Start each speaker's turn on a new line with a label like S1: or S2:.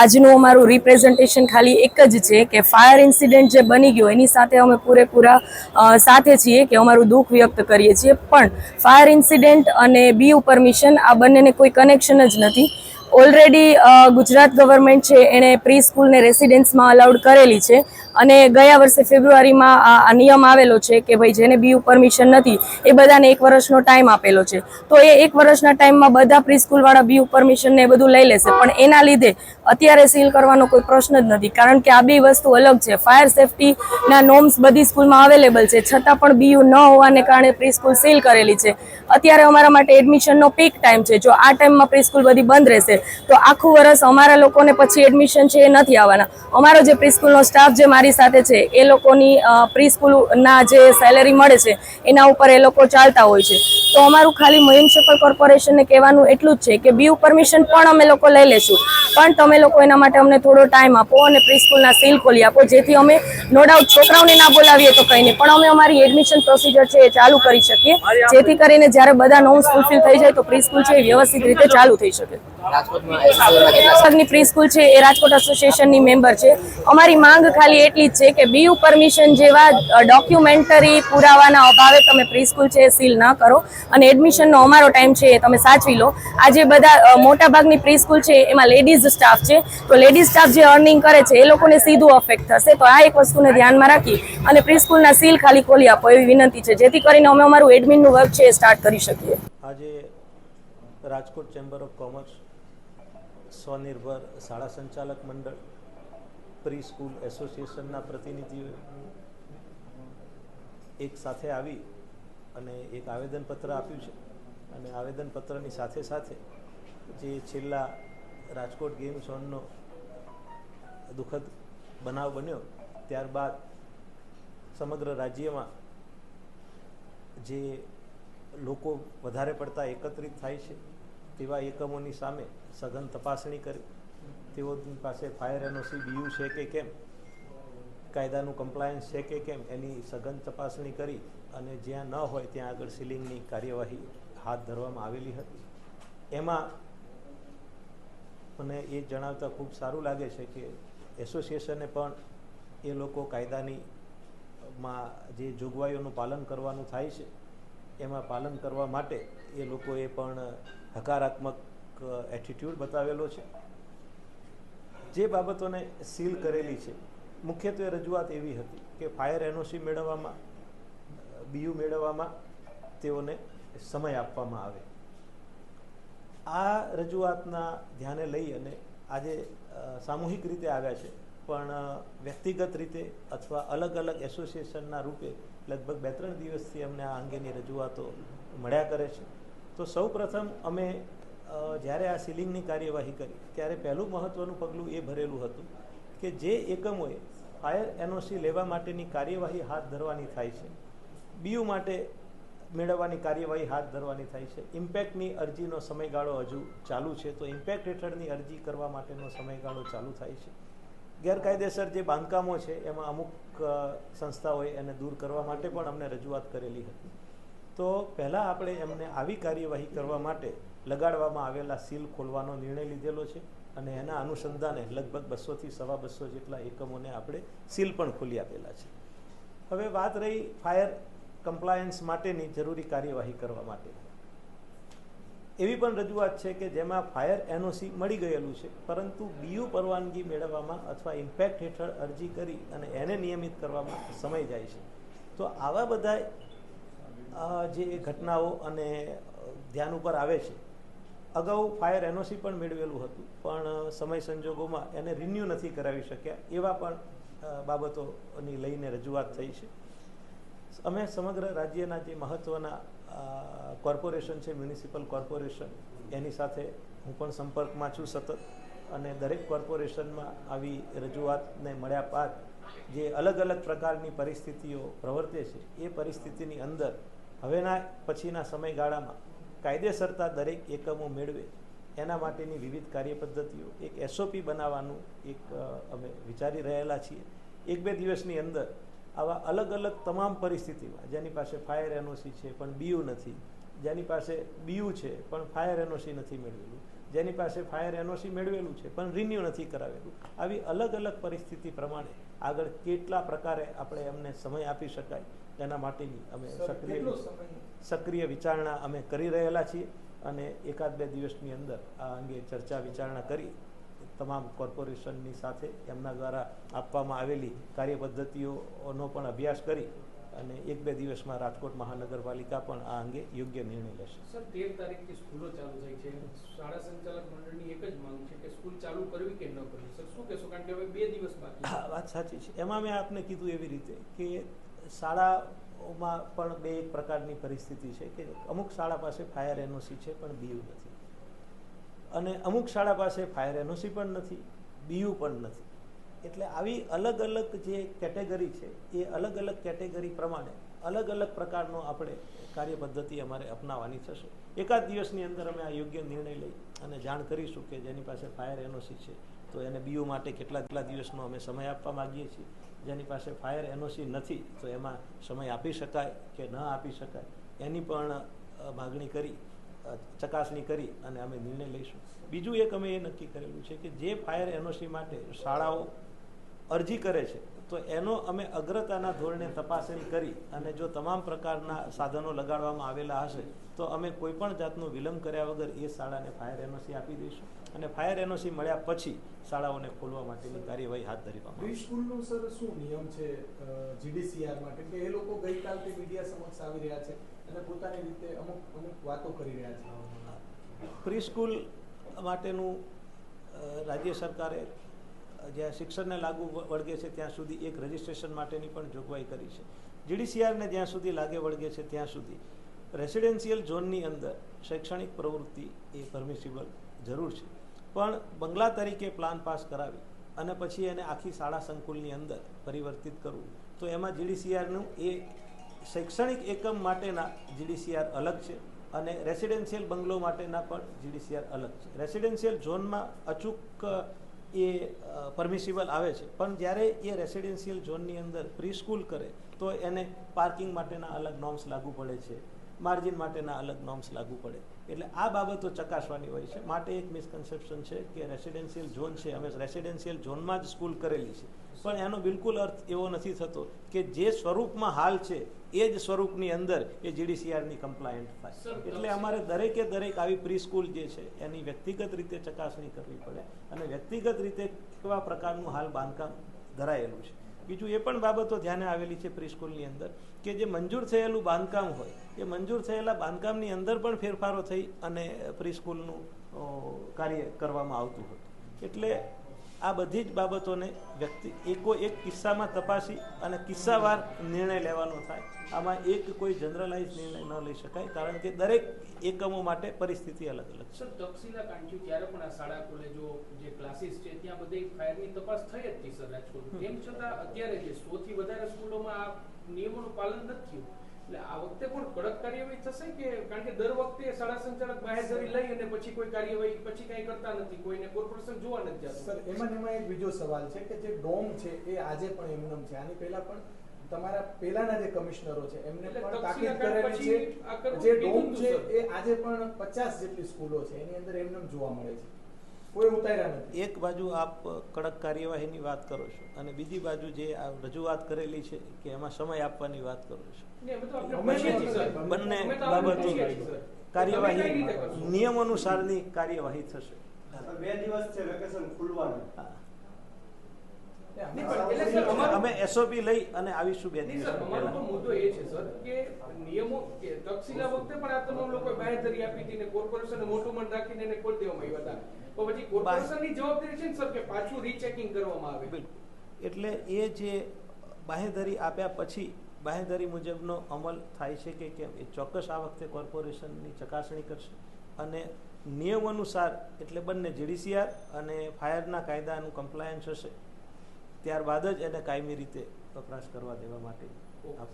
S1: આજનું અમારું રિપ્રેઝન્ટેશન ખાલી એક જ છે કે ફાયર ઇન્સિડન્ટ જે બની ગયો, એની સાથે અમે પૂરેપૂરા સાથે છીએ કે અમારું દુઃખ વ્યક્ત કરીએ છીએ. પણ ફાયર ઇન્સિડન્ટ અને બી પરમિશન આ બંનેને કોઈ કનેક્શન જ નથી. ઓલરેડી ગુજરાત ગવર્મેન્ટ છે, એણે પ્રી સ્કૂલને રેસિડેન્સમાં અલાઉડ કરેલી છે. અને ગયા વર્ષે ફેબ્રુઆરીમાં આ નિયમ આવેલો છે કે ભાઈ જેને બીયુ પરમિશન નથી, એ બધાને એક વર્ષનો ટાઈમ આપેલો છે. તો એ એક વર્ષના ટાઈમમાં બધા પ્રી સ્કૂલવાળા બીયુ પરમિશન ને એ બધું લઈ લેશે. પણ એના લીધે અત્યારે સીલ કરવાનો કોઈ પ્રશ્ન જ નથી. કારણ કે આ બે વસ્તુ અલગ છે. ફાયર સેફટીના નોર્મ્સ બધી સ્કૂલમાં અવેલેબલ છે. છતાં પણ બીયુ ન હોવાને કારણે પ્રી સ્કૂલ સીલ કરેલી છે. અત્યારે અમારા માટે એડમિશનનો પીક ટાઈમ છે. જો આ ટાઈમમાં પ્રી સ્કૂલ બધી બંધ રહેશે તો આખું વર્ષ અમારા લોકોને પછી એડમિશન છે એ નથી આવવાના. અમારો જે પ્રીસ્કૂલનો સ્ટાફ જે મારી સાથે છે, એ લોકોની પ્રીસ્કૂલના જે સેલેરી મળે છે, એના ઉપર એ લોકો ચાલતા હોય છે. તો અમારું ખાલી મ્યુનિસિપલ કોર્પોરેશનને કહેવાનું એટલું જ છે કે બીયુ પરમિશન પણ અમે લોકો લઈ લેશું. પણ તમે લોકો એના માટે અમને થોડો ટાઈમ આપો અને પ્રીસ્કૂલના સીલ ખોલી આપો. જેથી અમે નો ડાઉટ છોકરાઓને ના બોલાવીએ તો કંઈ નહીં. પણ અમે અમારી એડમિશન પ્રોસિજર છે એ ચાલુ કરી શકીએ. જેથી કરીને જ્યારે બધા નોમ્સ ફૂલફિલ થઈ જાય તો પ્રીસ્કૂલ છે એ વ્યવસ્થિત રીતે ચાલુ થઈ શકે.
S2: રાજકોટમાં એસએસસીમાં કેટલા
S1: વિભાગની પ્રી સ્કૂલ છે એ રાજકોટ એસોસિએશનની મેમ્બર છે. અમારી માંગ ખાલી એટલી જ છે કે બીયુ પરમિશન જેવા ડોક્યુમેન્ટરી પુરાવાના અભાવે તમે પ્રી સ્કૂલ છે એ સીલ ન કરો અને એડમિશનનો અમારો ટાઈમ છે એ તમે સાચવી લો. આજે બધા મોટાભાગની મોટા પ્રી સ્કૂલ છે એમાં લેડીઝ સ્ટાફ છે. તો લેડીઝ સ્ટાફ જે અર્નિંગ કરે છે એ લોકોને સીધું અફેક્ટ થશે. તો આ એક વસ્તુને ધ્યાનમાં રાખી અને પ્રી સ્કૂલના સીલ ખાલી ખોલી આપો એવી વિનંતી છે. જેથી કરીને અમે અમારું એડમિનનું વર્ક છે એ સ્ટાર્ટ કરી શકીએ.
S3: આજે રાજકોટ ચેમ્બર ઓફ કોમર્સ સ્વનિર્ભર શાળા સંચાલક મંડળ પ્રી સ્કૂલ એસોસિએશનના પ્રતિનિધિઓ એક સાથે આવી અને એક આવેદનપત્ર આપ્યું છે. અને આવેદનપત્રની સાથે સાથે જે છેલ્લા રાજકોટ ગેમ ઝોનનો દુઃખદ બનાવ બન્યો, ત્યારબાદ સમગ્ર રાજ્યમાં જે લોકો વધારે પડતા એકત્રિત થાય છે તેવા એકમોની સામે સઘન તપાસણી કરી. તેઓની પાસે ફાયર એનઓસી બીયુ છે કે કેમ? કાયદાનું કમ્પ્લાયન્સ છે કે કેમ? એની સઘન તપાસણી કરી અને જ્યાં ન હોય ત્યાં આગળ સીલિંગની કાર્યવાહી હાથ ધરવામાં આવેલી હતી. એમાં મને એ જણાવતા ખૂબ સારું લાગે છે કે એસોસિએશને પણ એ લોકો કાયદાની માં જે જોગવાઈઓનું પાલન કરવાનું થાય છે, એમાં પાલન કરવા માટે એ લોકોએ પણ હકારાત્મક એટીટ્યૂડ બતાવેલો છે. જે બાબતોને સીલ કરેલી છે. મુખ્યત્વે રજૂઆત એવી હતી કે ફાયર એનઓસી મેળવવામાં, બીયુ મેળવવામાં તેઓને સમય આપવામાં આવે. આ રજૂઆતના ધ્યાને લઈ અને આજે સામૂહિક રીતે આવ્યા છે. પણ વ્યક્તિગત રીતે અથવા અલગ અલગ એસોસિએશનના રૂપે લગભગ બે ત્રણ દિવસથી અમને આ અંગેની રજૂઆતો મળ્યા કરે છે. તો સૌ અમે જ્યારે આ સીલિંગની કાર્યવાહી કરી, ત્યારે પહેલું મહત્ત્વનું પગલું એ ભરેલું હતું કે જે એકમોએ ફાયર એનઓસી લેવા માટેની કાર્યવાહી હાથ ધરવાની થાય છે. બીયુ માટે મેળવવાની કાર્યવાહી હાથ ધરવાની થાય છે. ઇમ્પેક્ટની અરજીનો સમયગાળો હજુ ચાલુ છે, તો ઇમ્પેક્ટ હેઠળની અરજી કરવા માટેનો સમયગાળો ચાલુ થાય છે. ગેરકાયદેસર જે બાંધકામો છે, એમાં અમુક સંસ્થાઓએ એને દૂર કરવા માટે પણ અમને રજૂઆત કરેલી હતી. તો પહેલાં આપણે એમને આવી કાર્યવાહી કરવા માટે લગાડવામાં આવેલા સીલ ખોલવાનો નિર્ણય લીધેલો છે અને એના અનુસંધાને લગભગ બસોથી સવા બસો જેટલા એકમોને આપણે સીલ પણ ખોલી આપેલા છે. હવે વાત રહી ફાયર કમ્પ્લાયન્સ માટેની જરૂરી કાર્યવાહી કરવા માટે. એવી પણ રજૂઆત છે કે જેમાં ફાયર એનઓસી મળી ગયેલું છે, પરંતુ બીયુ પરવાનગી મેળવવામાં અથવા ઇમ્પેક્ટ હેઠળ અરજી કરી અને એને નિયમિત કરવામાં સમય જાય છે. તો આવા બધા જે ઘટનાઓ અને ધ્યાન ઉપર આવે છે, અગાઉ ફાયર એનઓસી પણ મેળવેલું હતું, પણ સમય સંજોગોમાં એને રિન્યૂ નથી કરાવી શક્યા, એવા પણ બાબતોની લઈને રજૂઆત થઈ છે. અમે સમગ્ર રાજ્યના જે મહત્ત્વના કોર્પોરેશન છે, મ્યુનિસિપલ કોર્પોરેશન, એની સાથે હું પણ સંપર્કમાં છું સતત, અને દરેક કોર્પોરેશનમાં આવી રજૂઆતને મળ્યા બાદ જે અલગ અલગ પ્રકારની પરિસ્થિતિઓ પ્રવર્તે છે, એ પરિસ્થિતિની અંદર હવેના પછીના સમયગાળામાં કાયદેસરતા દરેક એકમો મેળવે. એના માટેની વિવિધ કાર્યપદ્ધતિઓ. એક એસઓપી બનાવવાનું એક અમે વિચારી રહેલા છીએ. એક બે દિવસની અંદર આવા અલગ અલગ તમામ પરિસ્થિતિમાં, જેની પાસે ફાયર એનઓસી છે પણ બીયુ નથી, જેની પાસે બીયુ છે પણ ફાયર એનઓસી નથી મેળવેલું, જેની પાસે ફાયર એનઓસી મેળવેલું છે પણ રિન્યુ નથી કરાવેલું, આવી અલગ અલગ પરિસ્થિતિ પ્રમાણે આગળ કેટલા પ્રકારે આપણે એમને સમય આપી શકાય તેના માટેની અમે સક્રિય સક્રિય વિચારણા અમે કરી રહેલા છીએ અને એકાદ બે દિવસની અંદર આ અંગે ચર્ચા વિચારણા કરી તમામ કોર્પોરેશનની સાથે એમના દ્વારા આપવામાં આવેલી કાર્યપદ્ધતિઓનો પણ અભ્યાસ કરી અને એક બે દિવસમાં રાજકોટ મહાનગરપાલિકા પણ આ અંગે યોગ્ય નિર્ણય લેશે.
S4: સર તેર તારીખથી સ્કૂલો ચાલુ થઈ છે શાળા સંચાલક મંડળની એક જ માંગ છે કે સ્કૂલ ચાલુ કરવી કે ન કરવી? સર શું કહેશો? કારણ કે હવે બે દિવસ બાકી
S3: વાત સાચી છે. એમાં મેં આપને કીધું એવી રીતે કે શાળાઓમાં પણ બે એક પ્રકારની પરિસ્થિતિ છે કે અમુક શાળા પાસે ફાયર એનઓસી છે, પણ બીયુ નથી. અને અમુક શાળા પાસે ફાયર એનઓસી પણ નથી બીયુ પણ નથી. એટલે આવી અલગ અલગ જે કેટેગરી છે, એ અલગ અલગ કેટેગરી પ્રમાણે અલગ અલગ પ્રકારનો આપણે કાર્ય પદ્ધતિ અમારે અપનાવવાની થશે. એકાદ દિવસની અંદર અમે આ યોગ્ય નિર્ણય લઈ અને જાણ કરીશું કે જેની પાસે ફાયર એનઓસી છે, તો એને બીયુ માટે કેટલા કેટલા દિવસનો અમે સમય આપવા માગીએ છીએ. જેની પાસે ફાયર એનઓસી નથી, તો એમાં સમય આપી શકાય કે ન આપી શકાય, એની પણ માગણી કરી ચકાસણી કરી અને અમે નિર્ણય લઈશું. બીજું એક અમે એ નક્કી કરેલું છે કે જે ફાયર એનઓસી માટે શાળાઓ અરજી કરે છે, તો એનો અમે અગ્રતાના ધોરણે તપાસણી કરી અને જો તમામ પ્રકારના સાધનો લગાડવામાં આવેલા હશે, તો અમે કોઈ પણ જાતનો વિલંબ કર્યા વગર એ શાળાને ફાયર એનઓસી આપી દઈશું. અને ફાયર એનઓસી મળ્યા પછી શાળાઓને ખોલવા માટેની કાર્યવાહી હાથ ધરવામાં આવશે
S5: સ્કૂલનો સર શું નિયમ છે જીડીસીઆર માટે? કે એ લોકો ગઈકાલથી મીડિયા સમક્ષ આવી રહ્યા છે અને પોતાની રીતે અમુક અમુક વાતો કરી રહ્યા છે.
S3: પ્રી સ્કૂલ માટેનું રાજ્ય સરકારે જ્યાં શિક્ષણને લાગુ વળગે છે ત્યાં સુધી એક રજિસ્ટ્રેશન માટેની પણ જોગવાઈ કરી છે. જીડીસીઆરને જ્યાં સુધી લાગે વળગે છે ત્યાં સુધી રેસિડેન્શિયલ ઝોનની અંદર શૈક્ષણિક પ્રવૃત્તિ એ પરમિસિબલ જરૂર છે. પણ બંગલા તરીકે પ્લાન પાસ કરાવી અને પછી એને આખી શાળા સંકુલની અંદર પરિવર્તિત કરવું. તો એમાં જીડીસીઆરનું એ શૈક્ષણિક એકમ માટેના જીડીસીઆર અલગ છે અને રેસિડેન્શિયલ બંગલો માટેના પણ જીડીસીઆર અલગ છે. રેસિડેન્શિયલ ઝોનમાં અચૂક એ પરમિસિબલ આવે છે. પણ જ્યારે એ રેસિડેન્શિયલ ઝોનની અંદર પ્રી સ્કૂલ કરે તો એને પાર્કિંગ માટેના અલગ નોર્મ્સ લાગુ પડે છે. માર્જિન માટેના અલગ નોર્મ્સ લાગુ પડે. એટલે આ બાબતો ચકાસવાની હોય છે. માટે એક મિસકન્સેપ્શન છે કે રેસિડેન્શિયલ ઝોન છે. અમે રેસિડેન્શિયલ ઝોનમાં જ સ્કૂલ કરેલી છે. પણ એનો બિલકુલ અર્થ એવો નથી થતો કે જે સ્વરૂપમાં હાલ છે એ જ સ્વરૂપની અંદર એ જીડીસીઆરની કમ્પ્લાયન્ટ થાય. એટલે અમારે દરેકે દરેક આવી પ્રી સ્કૂલ જે છે એની વ્યક્તિગત રીતે ચકાસણી કરવી પડે અને વ્યક્તિગત રીતે કેવા પ્રકારનું હાલ બાંધકામ ધરાયેલું છે. બીજું એ પણ બાબતો ધ્યાને આવેલી છે પ્રીસ્કૂલની અંદર કે જે મંજૂર થયેલું બાંધકામ હોય, એ મંજૂર થયેલા બાંધકામની અંદર પણ ફેરફારો થઈ અને પ્રીસ્કૂલનું કાર્ય કરવામાં આવતું હતું. એટલે આ બધી જ બાબતોને વ્યક્તિ એકો એક કિસ્સામાં તપાસી અને કિસ્સાવાર નિર્ણય લેવાનો થાય. આમાં એક કોઈ જનરલાઇઝ નિર્ણય ન લઈ શકાય કારણ કે દરેક એકમો માટે પરિસ્થિતિ અલગ અલગ છે.
S4: સર તક્ષશિલા કાંડ ત્યારે પણ આ શાળા કોલેજો જે ક્લાસીસ છે ત્યાં બધે ફાયરની તપાસ થઈ જ હતી સર રાજકોટ તેમ છતાં અત્યારે જે સો વધારે સ્કૂલોમાં આ નિયમોનું પાલન નથી થયું આ વખતે પણ કડક કાર્યવાહી થશે કે કારણ કે દર વખતે શાળા સંચાલક બાહેધરી લઈ અને પછી કોઈ કાર્યવાહી પછી કઈ કરતા નથી કોઈને કોર્પોરેશન જોવા નથી
S5: સર એમાં એમાં એક બીજો સવાલ છે કે જે ડોમ છે એ આજે પણ એમનેમ છે. આની પહેલા પણ તમારા પહેલાના જે કમિશનરો છે એમને પણ તાકીદ કરેલી છે
S4: આ
S5: જે ડોમ છે એ આજે પણ પચાસ જેટલી સ્કૂલો છે. એની અંદર એમનેમ જોવા મળે છે. કોઈ ઉતાર્યા નથી.
S3: એક બાજુ આપ કડક કાર્યવાહીની વાત કરો છો અને બીજી બાજુ જે રજૂઆત કરેલી છે કે એમાં સમય આપવાની વાત કરો છો. બંને બાબતો કાર્યવાહી નિયમ અનુસારની કાર્યવાહી થશે.
S6: બે દિવસ છે વેકેશન ખુલવાનું.
S3: અમે એસઓપી લઈ અને આવીશું બે દિવસ
S4: અમારો તો મુદ્દો એ છે સર કે નિયમો કે તક્ષશિલા વખતે પણ આ તમામ લોકો બાહેધરી આપી હતી ને કોર્પોરેશને મોટું મન રાખીને એને ખોલી દેવામાં આવ્યા હતા. તો પછી કોર્પોરેશનની જવાબદારી છે ને સર કે પાછું રીચેકિંગ કરવામાં આવે?
S3: બિલકુલ. એટલે એ જે બાહેધરી આપ્યા પછી બાહેધરી મુજબનો અમલ થાય છે કે કેમ? એ ચોક્કસ આ વખતે કોર્પોરેશનની ચકાસણી કરશે. અને નિયમ અનુસાર એટલે બંને જીડીસીઆર અને ફાયરના કાયદાનું કમ્પ્લાયન્સ હશે. ત્યારબાદ જ એને કાયમી રીતે વપરાશ કરવા દેવા માટે આપણે